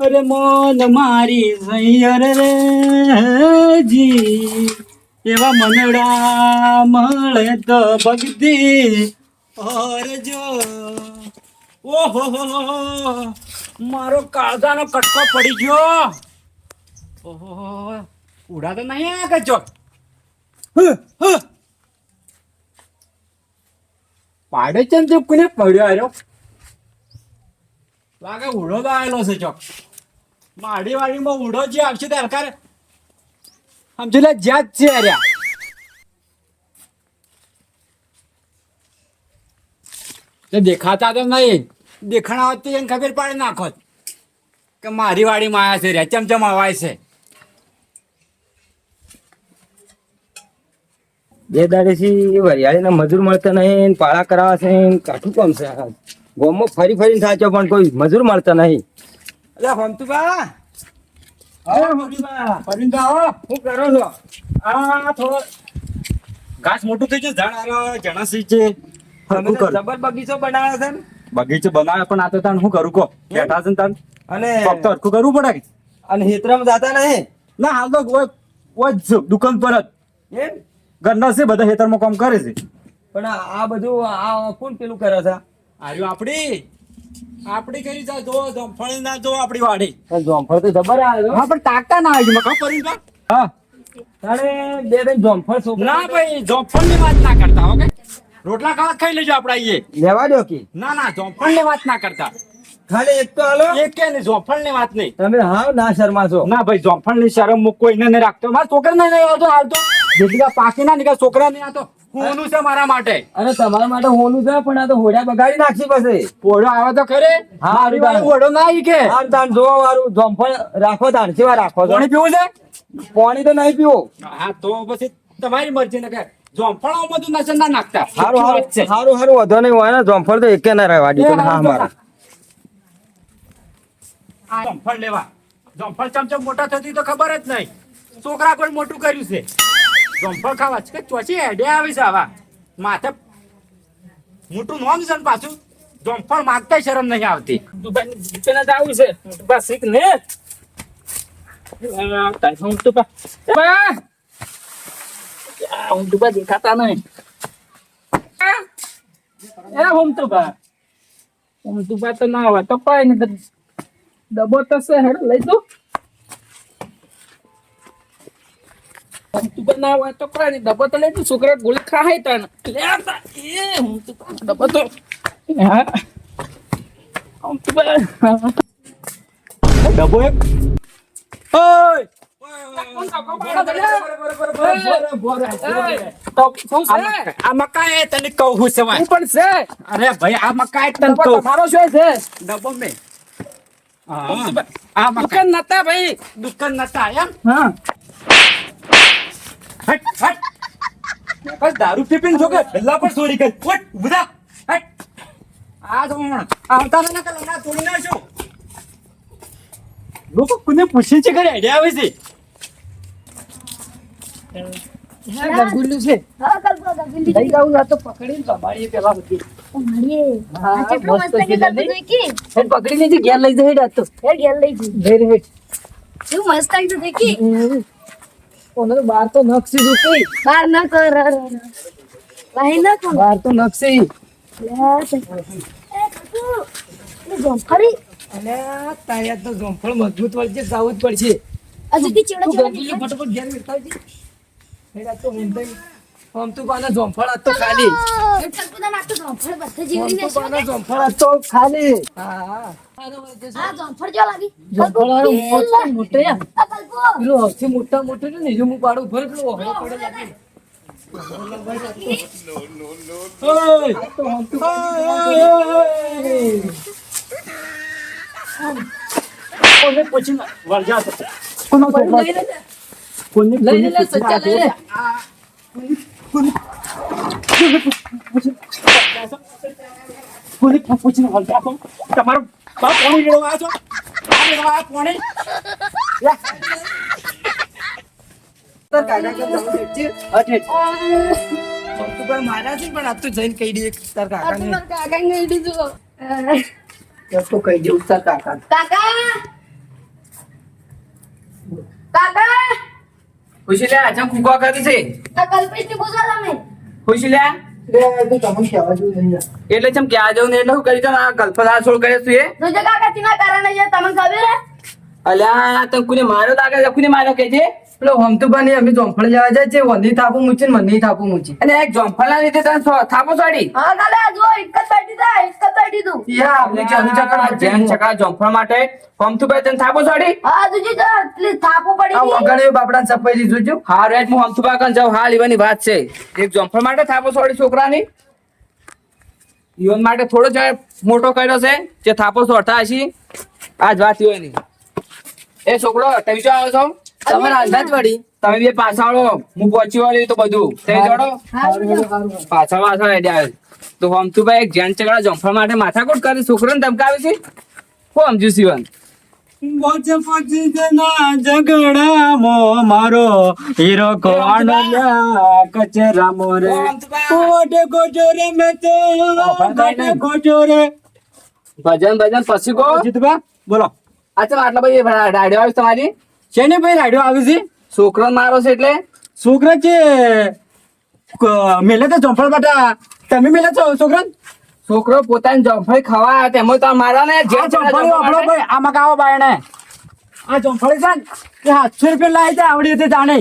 અરે મોન મારી સૈયર રે જી. એવા મનડા મળે તો ભક્તિ ઓરજો ઓહો. મારો કાળજાનો કટકો પડી ગયો. ઓહો ઉડા તો નહીં આ કચો પાડે તે કોને પડ્યો આવ્યો લાગે ઉડો આવેલો છે ચોક માડી વાડીમાં ઉડો જે આવશે તે હલકાર. સમજી લે, જ્યાં છે અર્યા દેખાતા તો નહીં. દેખાણા હોત એને ખબર પાડી નાખોત કે મારી વાડીમાં આવ્યા છે રે, ચમચમ અવાય છે. બે દાડેથી વરિયાળીના મજૂર મળતા નહીં પાળા કરાવે છે કાઠું કોમ છે. આ. ગામમાં ફરી ફરીને સાચો પણ કોઈ મજૂર મળતા નહીં. અરે હમતુબા અરે હમતુબા પરીંદા આવો. શું કરો છો? આ થોડો ઘાસ મોટું થઈ ગયું. ઝાડ આરો જણસી છે. તમે તો જબર બગીચો બનાવ્યો છે બગીચો બનાવે પણ આ તો તાન શું કરું કો બેઠા છે તાન? અને ફક્ત હરખું કરવું પડે અને હેતરામાં જાતા નહીં? ના હાલ તો ઓય દુકાન પર જ. એમ? ઘરના છે બધા ખેતરમાં કામ કરે છે. પણ આ આ બધું આ કોણ પેલું કરે છે? આર્યું આપડી? આપડી કઈ જા જો જમફળી ના જો આપડી વાડી. જમફળ તો જબર આવે હા પણ તાકતા ના આવી મકા હા તારે બે બે જમફળ છોકરા ના ભાઈ જમફળની વાત ના કરતા ઓકે? રોટલા ખાવા ખાઈ લેજો આપડા અહીંયા લેવા દો કે. ના ના જમફળની વાત ના કરતા. ખાલી એક તો હાલો. એક કે ને જોફળની વાત નહીં. તમે હા ના શરમા છો ના ભાઈ જોફળની શરમ મૂક કોઈને રાખતો. મારા છોકરા ને આવતો હાલ તો જેટલી પાકી ના નીકળે છોકરા ને આ તો હોનું છે મારા માટે. અરે તમારા માટે હોનું છે પણ આ તો હોડા બગાડી નાખશે પછી. પોળો આવે તો ખરે. હા, ઓળો ના આવી કે આમ તાન જોવા વાળું જોમફળ રાખો તાન સેવા રાખો પાણી પીવું છે? પાણી તો નહીં પીવો. હા તો પછી તમારી મરજી ને કે જોમફળ બધું નજર ના નાખતા. સારું સારું સારું વધો નહીં હોય ને જોમફળ તો એકે ના રહેવા દીધું હા મારા. જોમફળ લેવા. જોમફળ ચમચમ મોટા થતી તો ખબર જ નહીં. છોકરા કોઈ મોટું કર્યું છે. જોમફળ ખાવા માથે મોટું પાછું. જોમફળ માગતા શરમ નહીં આવતી. દુકાને જવું છે. બસ શીખ દેખાતા નહીં. એ હું તો હું તો ના હોય તો કઈ નહીં. ડબો તો લઈ દો ના હોય તો કોઈ નહીં. ડબ્બો તો લઈ છોકરા ગોળી ખાય તને. લે એ હું તો ડબ્બો તો. ડબ્બો એક. ઓય! આ મકાઈ તને કહું છે પણ છે. અરે ભાઈ આ મકાઈ તને કહું. તમારો શું છે. ડબ્બો મેં. આ મકાઈ. દુકાન નતા ભાઈ. દુકાન નતા એમ? હા. હટ હટ. બસ દારૂ પીપીને છો કે છેલ્લા પર ચોરી કરી. હટ. આ તો આવતા ના કલા ના તોડી નાખો લોકો કોને પૂછે છે ઘરે આઈડિયા આવે છે? ગુલ્લુ છે. હા કલ્પના કાકી લઈ જાઉં તો પકડીને સંભાળીએ પેલા બધી. મળીએ હા, આ કેટલું મસ્ત મસ્ત છે છે નહીં? દેખી એને પકડીને જે ઘેર લઈ જાય તો. ઘેર લઈ જાય શું મસ્ત આવી તો દેખી ઓને બાર તો નક્ષી દુખી. બાર ન કર. ભાઈ ન કર. બાર તો નક્ષી ખરી અને તારે તો જોંફળ મજબૂત વળશે જાવું જ પડશે હજુ તું ચેડા ફટાફટ ઘેર વેરતા જી હેડા તો દઈ આમ તો પાના જોંફળ આ તો ખાલી. કલ્પના નાખતો જોંફળ બધા આમ જીવી તો લેશે પાના જોંફળ આ તો ખાલી. હા. હા હા જોંફળ જો લાગી જોંફળ આ મોટો મોટો યાર. આ કલ્પો પેલું સૌથી મોટા મોટું છે ને જો હું પાડું ભર પેલું ઓહળો પડે લાગે. ઓય આ તો. આમ તો કોને પૂછીને વળજા તો કોનો છોકરો લઈ લે સચ્ચા લઈ લે. આવ્યો છો પાણી તાર કાકા કે જવું દેખજે. હટ હેઠ. આમ તો કોઈ માર્યા છે પણ આ તો જઈને કહી દઈએ તાર મારા કહી દીધું કહી દઉં તાર કાકા કાકા કાકા ખુશી લે ચમ કુકા કરી છે. આ કલ્પેશને પૂછો તમે ખુશી લે. એટલે ચમ ક્યાં જવું ને એટલે હું કરી તને આ ગલ્ફા છોડ કરે તું એ? જોજો કાકા તેના કારણે છે તમને ખબર હે? અલ્યા તને કુને માર્યો લાગે કોને માર્યો કે છે? પેલો હમતું બની અમે જોંફળ જવા જાય છે વંદી થાપુ મૂચી ને થાપુ મૂચી અને એક જોંફળના લીધે તને થાપો ચડી હા કાલે જો એક જ બેઠી હતા એક જ બેઠી તું. યા આપણે ચાલુ ચક્કર આ જેન ચકા જોંફળ માટે. હમતુભાઈ તને થાપો ચડી હા જોજી જો એટલી થાપો પડી આ ગઈ. વગાડે બાપડા સપાઈ દીધું જોજો હા રેટ હું હમતુભા કન જાઉં હા લેવાની વાત છે. એક જોંફળ માટે થાપો છોડી છોકરાની. ઈવન માટે થોડો જ મોટો કર્યો છે જે થાપો સોઠા હશી. આજ વાત ઈવાની એ છોકરો તમે જો આવો છો તમે રાંધા જ વળી? તમે બે પાછા વાળો હું પહોંચી વળી તો બધું. તે જોડો. પાછા પાછા પાછળ પાછળ હેડે આવે તો હમતુભાઈ એક જેન ચકડા જોંફળ માટે માથાકૂટ કરી. છોકરાને ધમકાવે છે? હું સમજુ શિવન? ઝઘડામાં મારો હીરો કોણ કચરા મોરે. કોટે કોટો રે મેં તો કોટે કોટો રે. ભજન ભજન પછી કહો. જીતબા બોલો. અચ્છા આટલા બધી રાડ્યો આવી તમારી? શેને ભાઈ રાડ્યો આવે છે? છોકરો મારો છે એટલે. છોકરા છે મેલે તો જમફળ બટા. તમે મેલે છો છોકરા? છોકરો પોતાની જમફળી ખવા તેમાં તો મારા ને જે આ આપણો ભાઈ આમાં કાવો બાયણે? આ જમફળી છે ને સાતસો રૂપિયા લાવી છે આવડી હતી જાણે.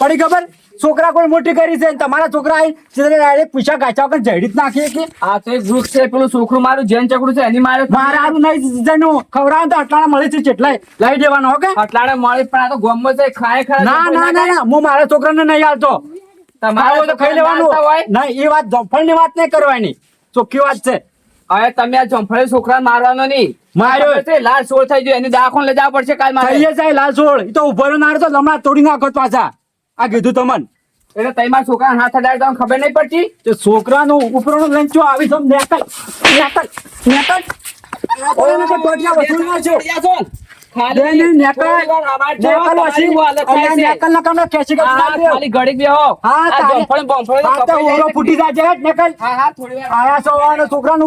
પડી ખબર? છોકરા કોઈ મોટી કરી છે તમારા છોકરા આવી ડાયરેક્ટ પૂછા ગાચા વગર જડી જ નાખીએ કે? આ તો એક વૃક્ષ છે પેલું છોકરું મારું જેન ચકડું છે એની મારે મારે આનું નહીં જેનું ખવડાવે તો અટલાડા મળે છે કેટલાય લઈ દેવાનો ઓકે અટલાડા મળે પણ આ તો ગોમ છે ખાય ખરા ના ના ના ના હું મારા છોકરાને નહીં આવતો તમારે તો ખાઈ લેવાનું. નહીં એ વાત જમફળની વાત નહીં કરવાની. ચોખ્ખી વાત છે. હવે તમે આ જમફળી છોકરા મારવાનો નહીં. માર્યો. છે? લાલ સોળ થઈ ગયો એની દાખલ લેવા પડશે કાલ મારે. જાય લાલ સોળ. એ તો ઊભો ના તો હમણાં તોડી નાખો પાછા. આ કીધું તમને? એટલે તમે મારા છોકરા હાથ અડાડે તમને ખબર નહીં પડતી? તે છોકરાનું ઉપરનો લઈને ચો આવી તો નેકલ નેકલ નેકલ વસૂલ ના છો. ખાલી બેન, ઈ નેકલ થોડી વાર આમાં જ જો, નેકલ તમારી વસી બહુ હાલત થાય અને છે. નેકલ ના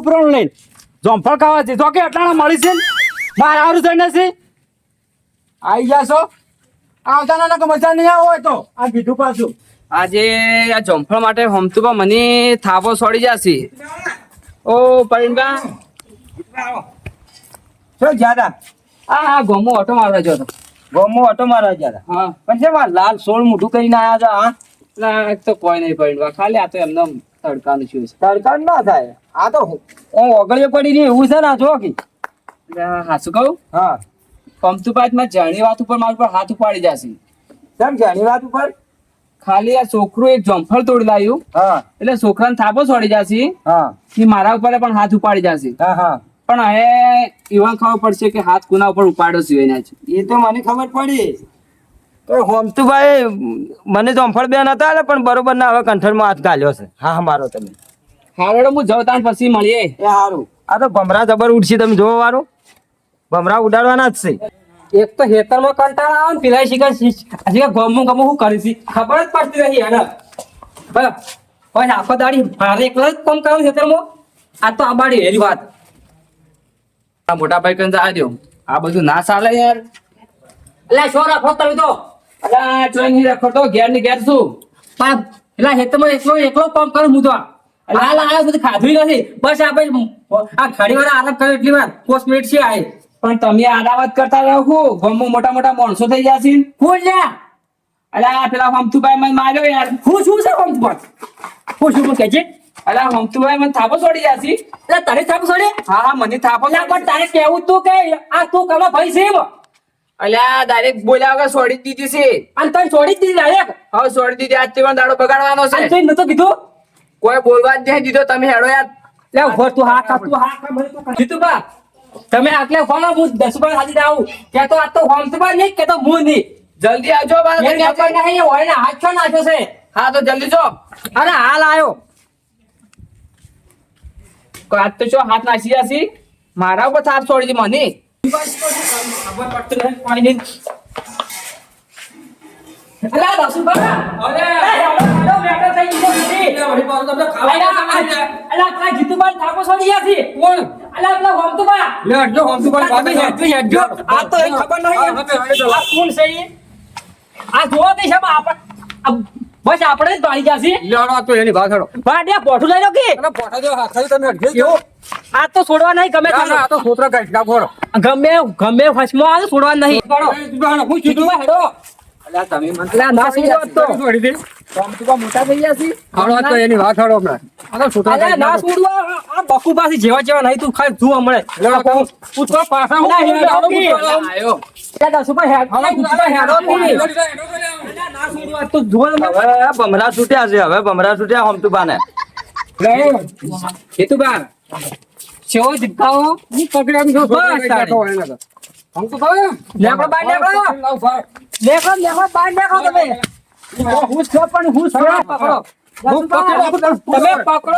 ઉપરનું લઈને જોમફળ ખાવા છે. તો કે અટાણા મળી છે ને? સારું હારું થઈને છે. આઈ જાશો? આવતા ના મજા નહીં આવો હોય તો. આ કીધું પાછું. આજે આ જમફળ માટે હમતુબા મને થાપો છોડી જશે. ઓ પરિણબા શું જ્યાદા. આ હા ગોમો ઓટો મારવા જો તો ગોમો ઓટો મારવા જ્યાદા. હા. પણ છે વા લાલ સોળ મોઢું કરીને આયા છો હા? ના તો કોઈ નહીં પરિણબા ખાલી આ તો એમને તડકાનું શું છે? તડકા ના થાય. આ તો હું ઓગળીએ પડી રહી એવું છે ને આ જો કે. હા શું કહું? હા. હમતુબા માં જાણી વાત ઉપર મારા ઉપર હાથ ઉપાડી જશે. કેમ જાણી વાત ઉપર? ખાલી આ છોકરું એક જમફળ તોડી લાવ્યું હા. એટલે છોકરાને થાપો છોડી જશે. હા. કે મારા ઉપર પણ હાથ ઉપાડી જશે. હા હા. પણ હવે એવા ખબર પડશે કે હાથ કોના ઉપર ઉપાડો છે એના છે. એ તો મને ખબર પડી. તો હોમતુભાઈ મને જમફળ બેન હતા ને પણ બરોબર ના હવે કંઠણમાં હાથ ગાલ્યો છે. હા હા મારો તમે. હારો હું જવતા પછી મળીએ. હારું. સારું આ તો ભમરા જબર ઉઠશે તમે જોવો વારું. ભમરા ઉડાડવાના જ છે. એક તો હેતરમાં કંટાળા આવે ને શીખર હજી ગમું ગમું શું કરી છે. ખબર જ પડતી નથી એને. બરાબર. આખો દાડી મારે એકલા જ કામ કરવાનું હેતરમાં આ તો આબાડી એની વાત. આ મોટા ભાઈ કંઈ આ દો આ બધું ના ચાલે યાર. એટલે શું રાખો તમે તો? અલા ચોઈ નહીં રાખો તો ઘેરની ઘેર શું? પણ પેલા હેતરમાં એકલો એકલો કામ કરું હું તો. હાલ આ બધું ખાધું નથી. બસ આપણે આ ઘણી વાર આરામ કર્યો એટલી વાર. પોસ્ટ મિનિટ છે આય પણ તમે જ કરતા રહો છો ગમો મોટા મોટા માણસો થઈ જશે. હું લ્યા અલા પેલા હમતુભાઈ મને માર્યો યાર. હું શું છે હમતુભાઈ? હું શું પણ કહેજે. અલા હમતુભાઈ મને થાપો છોડી જશે. એટલે તારે થાપો છોડે? હા હા મને થાપો પણ તારે કેવું તું કે આ તું કમા ભાઈ છે અલ્યા ડાયરેક્ટ બોલ્યા વગર છોડી દીધી છે. અને તને છોડી દીધી ડાયરેક્ટ હવે છોડી દીધી આજ પણ દાડો બગાડવાનો છે. તું નતો કીધું? કોઈ બોલવા જ નહીં દીધો તમે હેડો યાર. લે ઊભો તું હા કા તું હા કા મને તું જીતુ બા તમે આટલે ફોન હું દસ પર હાજી આવું. કે તો આ તો ફોન તો નહીં કે તો હું નહીં. જલ્દી આવજો નહીં હોય ને હાથ છો નાખ્યો છે હા તો જલ્દી જો. અરે હાલ આવ્યો આજ તો છો હાથ નાસી જાસી મારા ઉપર હાથ છોડી મને. ખબર પડતું નથી કોઈ નહીં અલા દસુ બાબા અરે. બેટર થઈ ગયો અલા કા જીતુભાઈ ઠાકોર છોડી ગયા છે. કોણ? અલા પેલા હોમતુબા લે હટજો હોમતુભાઈ તમે હેડજો હેડજો આ તો એ ખબર નહીં આ કોણ છે ઈ આ જોવો તે છે આપણે આ બસ આપણે જ તો એની હેડો પોઠું લઈ લો કે. અને ફોટો જો હાથે તમે અડધે જ. આ તો છોડવા નહીં ગમે ના, આ તો કાઢી નાખો ગમે ગમે ફસમાં આવે છોડવા નહીં. હું? હેડો તમે મને ના છોડવા જ તો? છોડી દે. મોટા થઈ ગયા છે? હાલો, તો એની વાત હેડો હમણાં. તો ના છોડવા આ બકુ પાસે જેવા જેવા નહીં તું ખાલી તું હમણે. પાછા હું આયો. ના છોડવા તું હવે ભમરા છૂટ્યા છે હવે બમરા છૂટ્યા હમતુબાને. કેતુબા કેવો જીપકાઓ હું? પકડ્યા છું, સોતરા બસ, કાઢી નાખો એને તો. લેકડો તમે. હું. છો પણ હું છો. પકડો. તમે પકડો.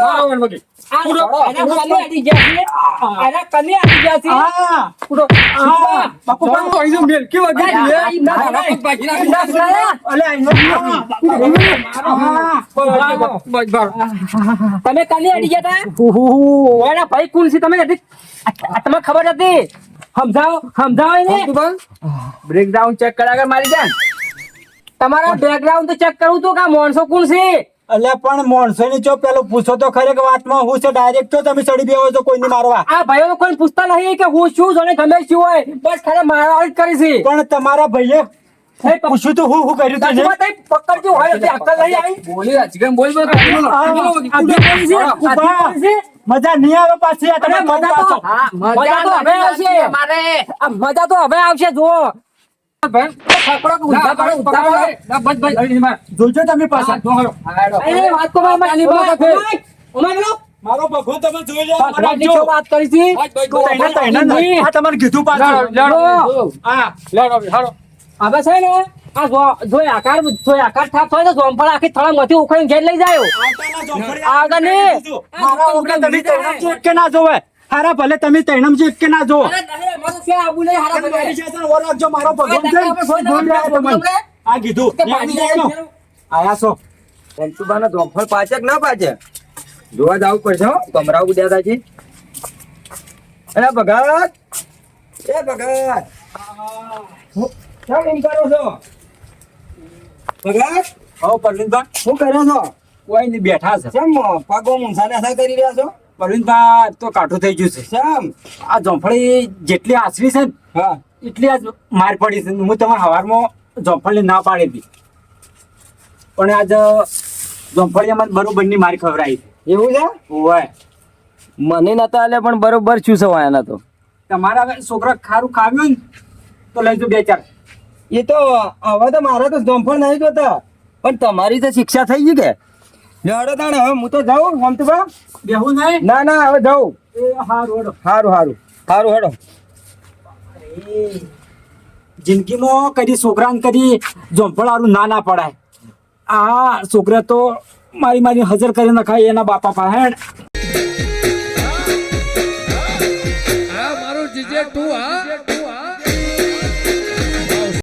અડી ગયા. તમે અડી ભાઈ કુલ છે? તમે તમને ખબર હતી સમજાવો? સમજાવો એને? ભાઈ, બ્રેકડાઉન ચેક કરા કર મારી જાન. તમારા બેકગ્રાઉન્ડ તો ચેક કરું તો કે આ માણસો કોણ છે? અલે પણ માણસો ની ચો પેલો પૂછો તો ખરે કે વાતમાં હું છે? ડાયરેક્ટ તો તમે ચડી બેહો છો કોઈને મારવા. આ ભાઈઓ કોઈ પૂછતા નહીં કે હું શું છું ગમે શું હોય. બસ ખાલી મારવા જ કરી છે. પણ તમારા ભાઈએ એ પૂછ્યું તો હું હું કર્યું તને પકડજો હોય એટલે અક્કલ લઈ આવી. બોલી રાજકીય બોલ બોલ મજા નહીં આવે પાછી તમે મજા તો મજા તો હવે આવશે આ મજા તો હવે આવશે જુઓ માર. જોજો તમે પાછા હા, જો હાલો. એ વાત તો મારી. મારો ભગવાન તમે જોઈ લો ભગવાનની વાત કરી છે? બસ, બસ, તો બસ. તૈણા- તૈણા નહીં. આ તમારે કીધું પાછું લેવડો. હા. હવે છે ને આ જો- જો આકાર જો આકાર થાપ થાય તો જોમફળ આખી થળામાંથી ઉખાડીને ઘેર લઈ જાય. આગળ ને. મારા વગર તમે તૈણામ છો કે ના જોવે. હારા ભલે તમે તૈણામ છો કે ના. જોઈ. આ કીધું. આયા પાચે ના પાચે જોવા જવું પડશે હો ઉડ્યા હતા અરે ભગત! એ ભગત! શું એમ કરો છો? હો પરવીનભાઈ. શું કરો છો? કોઈ નહીં બેઠા છે. કેમ પગો મૂંછા ને કરી રહ્યા છો? પરવીનભાઈ તો કાઠું થઈ ગયું છે. કેમ આ જોંફળી જેટલી આશરી છે ને હા. એટલી આજ માર પડી છે. હું તમારા હવારમાં જોફળની ના પાડી હતી. પણ આજ જોફળી અમારે બરોબરની મારી ખવડાવી એવું છે? મને નતા આલે પણ બરોબર છું સવાય એના તો. તમારા હવે છોકરા ખારું ખાવ્યું ને તો લઈ જો બે ચાર. એ તો હવે તો મારે તો ધોંફળ નહીં જોતા. પણ તમારી તો શિક્ષા થઈ ગઈ કે? લેવડો તાણે હવે હું તો જાઉં આમ તો બા બેહું નહીં? ના ના હવે જાઉં. એ હારું હેડો. સારું સારું સારું હેડો. જિંદગીમાં કદી છોકરાને કદી જોંફળારું ના ના પડાય. આ છોકરા તો મારી મારી હજર કરી નખાય એના બાપા પાસે મારું જીજે તું આ